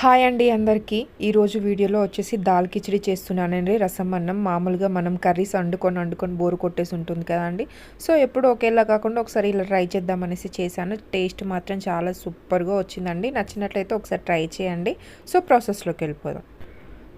Hi అండి అందరికీ. ఈరోజు వీడియోలో వచ్చేసి దాల్ కిచడి చేస్తున్నానండి. రసం అన్నం మామూలుగా మనం కర్రీస్ వండుకొని వండుకొని బోరు కొట్టేసి ఉంటుంది కదండి. సో ఎప్పుడు ఒకేలా కాకుండా ఒకసారి ఇలా ట్రై చేద్దామనేసి చేశాను. టేస్ట్ మాత్రం చాలా సూపర్గా వచ్చిందండి. నచ్చినట్లయితే ఒకసారి ట్రై చేయండి. సో ప్రాసెస్లోకి వెళ్ళిపోదాం.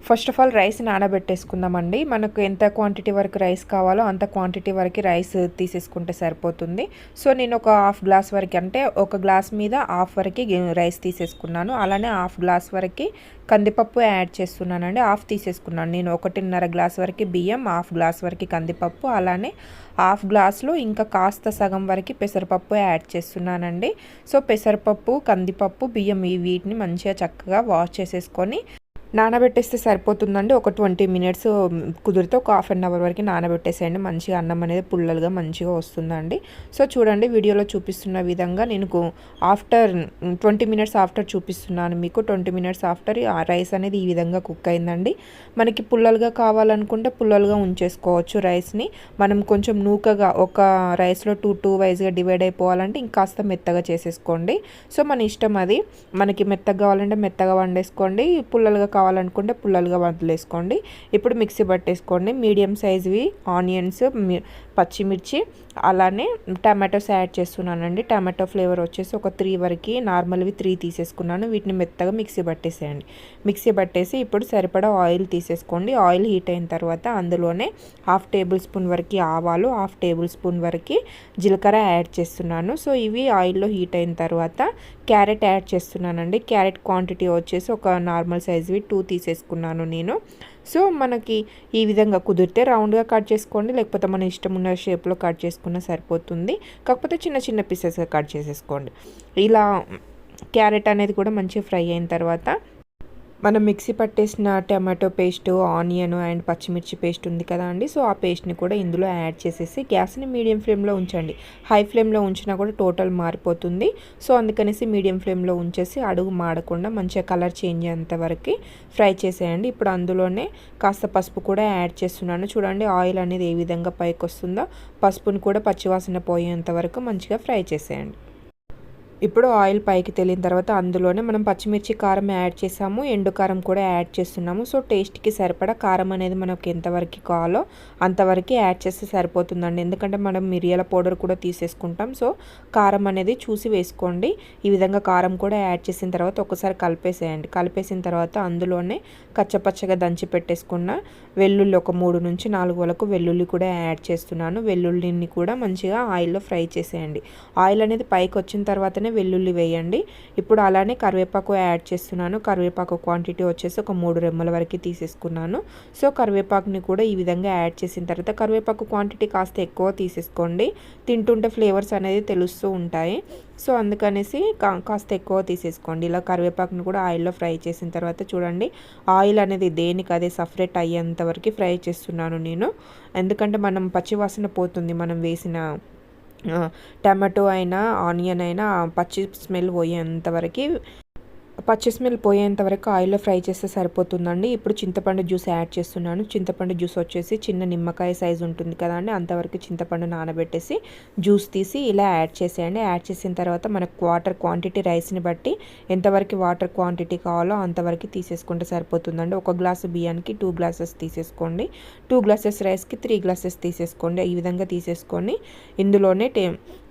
ఫస్ట్ ఆఫ్ ఆల్ రైస్ నానబెట్టేసుకుందామండి. మనకు ఎంత క్వాంటిటీ వరకు రైస్ కావాలో అంత క్వాంటిటీ వరకు రైస్ తీసేసుకుంటే సరిపోతుంది. సో నేను ఒక హాఫ్ గ్లాస్ వరకు అంటే ఒక గ్లాస్ మీద హాఫ్ వరకు రైస్ తీసేసుకున్నాను. అలానే హాఫ్ గ్లాస్ వరకు కందిపప్పు యాడ్ చేస్తున్నానండి. హాఫ్ తీసేసుకున్నాను. నేను ఒకటిన్నర గ్లాస్ వరకు బియ్యం హాఫ్ గ్లాస్ వరకు కందిపప్పు అలానే హాఫ్ గ్లాస్లో ఇంకా కాస్త సగం వరకు పెసరపప్పు యాడ్ చేస్తున్నానండి. సో పెసరపప్పు కందిపప్పు బియ్యం ఈ వీటిని మంచిగా చక్కగా వాష్ చేసేసుకొని నానబెట్టేస్తే సరిపోతుందండి. ఒక ట్వంటీ మినిట్స్ కుదిరితే ఒక హాఫ్ అన్ అవర్ వరకు నానబెట్టేసేయండి. మంచిగా అన్నం అనేది పుల్లలుగా మంచిగా వస్తుందండి. సో చూడండి వీడియోలో చూపిస్తున్న విధంగా నేను ఆఫ్టర్ ట్వంటీ మినిట్స్ ఆఫ్టర్ చూపిస్తున్నాను మీకు. ట్వంటీ మినిట్స్ ఆఫ్టర్ ఆ రైస్ అనేది ఈ విధంగా కుక్ అయిందండి. మనకి పుల్లలుగా కావాలనుకుంటే పుల్లలుగా ఉంచేసుకోవచ్చు రైస్ని. మనం కొంచెం నూకగా ఒక రైస్లో టూ టూ వైజ్గా డివైడ్ అయిపోవాలంటే ఇంకాస్త మెత్తగా చేసేసుకోండి. సో మన ఇష్టం అది. మనకి మెత్తగా కావాలంటే మెత్తగా వండేసుకోండి. పుల్లలుగా కావాలనుకుంటే పుల్లలుగా వదిలేసుకోండి. ఇప్పుడు మిక్సీ పట్టేసుకోండి. మీడియం సైజువి ఆనియన్స్ పచ్చిమిర్చి అలానే టమాటోస్ యాడ్ చేస్తున్నానండి. టమాటో ఫ్లేవర్ వచ్చేసి ఒక త్రీ వరకు నార్మల్వి త్రీ తీసేసుకున్నాను. వీటిని మెత్తగా మిక్సీ పట్టేసేయండి. మిక్సీ పట్టేసి ఇప్పుడు సరిపడా ఆయిల్ తీసేసుకోండి. ఆయిల్ హీట్ అయిన తర్వాత అందులోనే హాఫ్ టేబుల్ స్పూన్ వరకు ఆవాలు హాఫ్ టేబుల్ స్పూన్ వరకు జీలకర్ర యాడ్ చేస్తున్నాను. సో ఇవి ఆయిల్లో హీట్ అయిన తర్వాత క్యారెట్ యాడ్ చేస్తున్నానండి. క్యారెట్ క్వాంటిటీ వచ్చేసి ఒక నార్మల్ సైజ్వి టూ తీసేసుకున్నాను నేను. సో మనకి ఈ విధంగా కుదిరితే రౌండ్గా కట్ చేసుకోండి లేకపోతే మన ఇష్టం ఉన్న షేప్లో కట్ చేసుకున్న సరిపోతుంది. కాకపోతే చిన్న చిన్న పీసెస్గా కట్ చేసేసుకోండి. ఇలా క్యారెట్ అనేది కూడా మంచిగా ఫ్రై అయిన తర్వాత మనం మిక్సీ పట్టేసిన టమాటో పేస్ట్ ఆనియన్ అండ్ పచ్చిమిర్చి పేస్ట్ ఉంది కదా అండి. సో ఆ పేస్ట్ని కూడా ఇందులో యాడ్ చేసేసి గ్యాస్ని మీడియం ఫ్లేమ్లో ఉంచండి. హై ఫ్లేమ్లో ఉంచినా కూడా టోటల్ మారిపోతుంది. సో అందుకనేసి మీడియం ఫ్లేమ్లో ఉంచేసి అడుగు మాడకుండా మంచిగా కలర్ చేంజ్ అయ్యేంత వరకు ఫ్రై చేసేయండి. ఇప్పుడు అందులోనే కాస్త పసుపు కూడా యాడ్ చేస్తున్నాను. చూడండి ఆయిల్ అనేది ఏ విధంగా పైకి వస్తుందో పసుపుని కూడా పచ్చివాసన పోయేంత వరకు మంచిగా ఫ్రై చేసేయండి. ఇప్పుడు ఆయిల్ పైకి తేలిన తర్వాత అందులోనే మనం పచ్చిమిర్చి కారం యాడ్ చేసాము ఎండు కారం కూడా యాడ్ చేస్తున్నాము. సో టేస్ట్కి సరిపడా కారం అనేది మనకు ఎంతవరకు కావాలో అంతవరకు యాడ్ చేస్తే సరిపోతుందండి. ఎందుకంటే మనం మిరియాల పౌడర్ కూడా తీసేసుకుంటాం. సో కారం అనేది చూసి వేసుకోండి. ఈ విధంగా కారం కూడా యాడ్ చేసిన తర్వాత ఒకసారి కలిపేసేయండి. కలిపేసిన తర్వాత అందులోనే కచ్చపచ్చగా దంచి పెట్టేసుకున్న వెల్లుల్లి ఒక మూడు నుంచి నాలుగు వరకు వెల్లుల్లి కూడా యాడ్ చేస్తున్నాను. వెల్లుల్లిని కూడా మంచిగా ఆయిల్లో ఫ్రై చేసేయండి. ఆయిల్ అనేది పైకి వచ్చిన తర్వాతనే అలానే వెల్లుల్లి వేయండి. ఇప్పుడు అలానే కరివేపాకు యాడ్ చేస్తున్నాను. కరివేపాకు క్వాంటిటీ వచ్చేసి ఒక మూడు రెమ్మల వరకు తీసేసుకున్నాను. సో కరివేపాకుని కూడా ఈ విధంగా యాడ్ చేసిన తర్వాత కరివేపాకు క్వాంటిటీ కాస్త ఎక్కువ తీసేసుకోండి. తింటుంటే ఫ్లేవర్స్ అనేది తెలుస్తూ ఉంటాయి. సో అందుకనేసి కాస్త ఎక్కువ తీసేసుకోండి. ఇలా కరివేపాకుని కూడా ఆయిల్లో ఫ్రై చేసిన తర్వాత చూడండి. ఆయిల్ అనేది దేనికి అదే సపరేట్ అయ్యేంత వరకు ఫ్రై చేస్తున్నాను నేను. ఎందుకంటే మనం పచ్చివాసన పోతుంది. మనం వేసిన టమాటో అయినా ఆనియన్ అయినా పచ్చి స్మెల్ పోయేంతవరకు పచ్చి స్మెల్ పోయేంత వరకు ఆయిల్లో ఫ్రై చేస్తే సరిపోతుందండి. ఇప్పుడు చింతపండు జ్యూస్ యాడ్ చేస్తున్నాను. చింతపండు జ్యూస్ వచ్చేసి చిన్న నిమ్మకాయ సైజు ఉంటుంది కదండి. అంతవరకు చింతపండు నానబెట్టేసి జ్యూస్ తీసి ఇలా యాడ్ చేసేయండి. యాడ్ చేసిన తర్వాత మనకు వాటర్ క్వాంటిటీ రైస్ని బట్టి ఎంతవరకు వాటర్ క్వాంటిటీ కావాలో అంతవరకు తీసేసుకుంటే సరిపోతుందండి. ఒక గ్లాసు బియ్యానికి టూ గ్లాసెస్ తీసేసుకోండి. టూ గ్లాసెస్ రైస్కి త్రీ గ్లాసెస్ తీసేసుకోండి. ఈ విధంగా తీసేసుకొని ఇందులోనే టే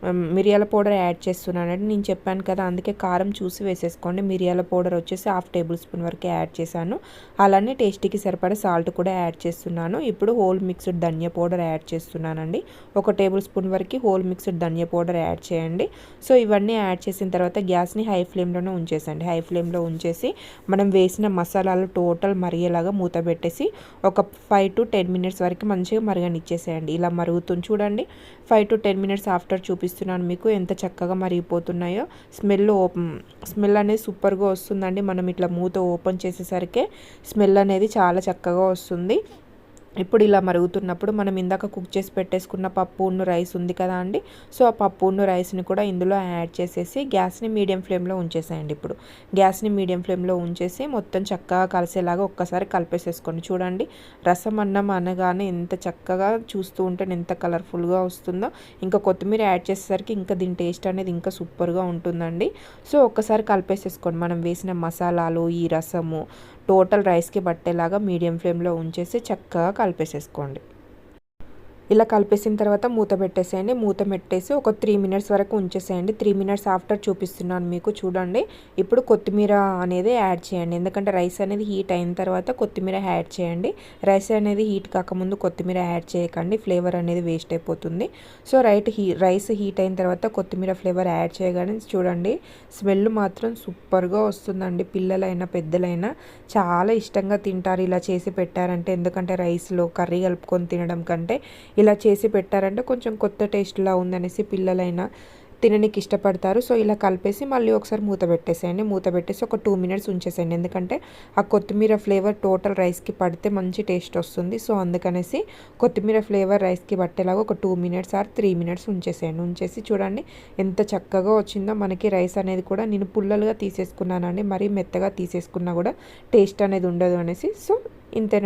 మిరియాల పౌడర్ యాడ్ చేస్తున్నానండి. నేను చెప్పాను కదా అందుకే కారం చూసి వేసేసుకోండి. మిరియాల పౌడర్ వచ్చేసి హాఫ్ టేబుల్ స్పూన్ వరకు యాడ్ చేశాను. అలానే టేస్టీకి సరిపడే సాల్ట్ కూడా యాడ్ చేస్తున్నాను. ఇప్పుడు హోల్ మిక్స్డ్ ధనియా పౌడర్ యాడ్ చేస్తున్నానండి. ఒక టేబుల్ స్పూన్ వరకు హోల్ మిక్స్డ్ ధనియా పౌడర్ యాడ్ చేయండి. సో ఇవన్నీ యాడ్ చేసిన తర్వాత గ్యాస్ని హై ఫ్లేమ్లోనే ఉంచేసండి. హై ఫ్లేమ్లో ఉంచేసి మనం వేసిన మసాలాలు టోటల్ మరిగేలాగా మూత పెట్టేసి ఒక ఫైవ్ టు టెన్ మినిట్స్ వరకు మంచిగా మరగనిచ్చేసేయండి. ఇలా మరుగుతుంది చూడండి. Five to ten minutes after చూపిస్తున్నాను మీకు ఎంత చక్కగా మరిగిపోతున్నాయో. స్మెల్ ఓపెన్ స్మెల్ అనేది సూపర్గా వస్తుందండి. మనం ఇట్లా మూత ఓపెన్ చేసేసరికి స్మెల్ అనేది చాలా చక్కగా వస్తుంది. ఇప్పుడు ఇలా మరుగుతున్నప్పుడు మనం ఇందాక కుక్ చేసి పెట్టేసుకున్న పప్పు ఉన్న రైస్ ఉంది కదా అండి. సో ఆ పప్పు ఉన్న రైస్ని కూడా ఇందులో యాడ్ చేసేసి గ్యాస్ని మీడియం ఫ్లేమ్లో ఉంచేసేయండి ఇప్పుడు. గ్యాస్ని మీడియం ఫ్లేమ్లో ఉంచేసి మొత్తం చక్కగా కలిసేలాగా ఒక్కసారి కలిపేసేసుకోండి. చూడండి రసం అన్నం అనగానే ఎంత చక్కగా చూస్తూ ఉంటే ఎంత కలర్ఫుల్గా వస్తుందో. ఇంకా కొత్తిమీర యాడ్ చేసేసరికి ఇంకా దీని టేస్ట్ అనేది ఇంకా సూపర్గా ఉంటుందండి. సో ఒక్కసారి కలిపేసేసుకోండి. మనం వేసిన మసాలాలు ఈ రసము టోటల్ రైస్కి పట్టేలాగా మీడియం ఫ్లేమ్లో ఉంచేసి చక్కగా కలిపేసేసుకోండి. ఇలా కలిపేసిన తర్వాత మూత పెట్టేసేయండి. మూత పెట్టేసి ఒక త్రీ మినిట్స్ వరకు ఉంచేసేయండి. త్రీ మినిట్స్ ఆఫ్టర్ చూపిస్తున్నాను మీకు చూడండి. ఇప్పుడు కొత్తిమీర అనేది యాడ్ చేయండి. ఎందుకంటే రైస్ అనేది హీట్ అయిన తర్వాత కొత్తిమీర యాడ్ చేయండి. రైస్ అనేది హీట్ కాకముందు కొత్తిమీర యాడ్ చేయకండి. ఫ్లేవర్ అనేది వేస్ట్ అయిపోతుంది. So right he rice heat అయిన తర్వాత కొత్తిమీర ఫ్లేవర్ యాడ్ చేయగానే చూడండి. స్మెల్ మాత్రం సూపర్గా వస్తుందండి. పిల్లలైనా పెద్దలైనా చాలా ఇష్టంగా తింటారు. ఇలా చేసి పెట్టారంటే. ఎందుకంటే రైస్లో కర్రీ కలుపుకొని తినడం కంటే ఇలా చేసి పెట్టారంటే కొంచెం కొత్త టేస్ట్లా ఉందనేసి పిల్లలైనా తినడానికి ఇష్టపడతారు. సో ఇలా కలిపేసి మళ్ళీ ఒకసారి మూత పెట్టేసేయండి. మూత పెట్టేసి ఒక టూ మినిట్స్ ఉంచేసేయండి. ఎందుకంటే ఆ కొత్తిమీర ఫ్లేవర్ టోటల్ రైస్కి పడితే మంచి టేస్ట్ వస్తుంది. సో అందుకనేసి కొత్తిమీర ఫ్లేవర్ రైస్కి పట్టేలాగా ఒక two minutes or three minutes ఉంచేసేయండి. ఉంచేసి చూడండి ఎంత చక్కగా వచ్చిందో. మనకి రైస్ అనేది కూడా నేను పుల్లలుగా తీసేసుకున్నానండి. మరీ మెత్తగా తీసేసుకున్నా కూడా టేస్ట్ అనేది ఉండదు అనేసి. సో ఇంతేనండి.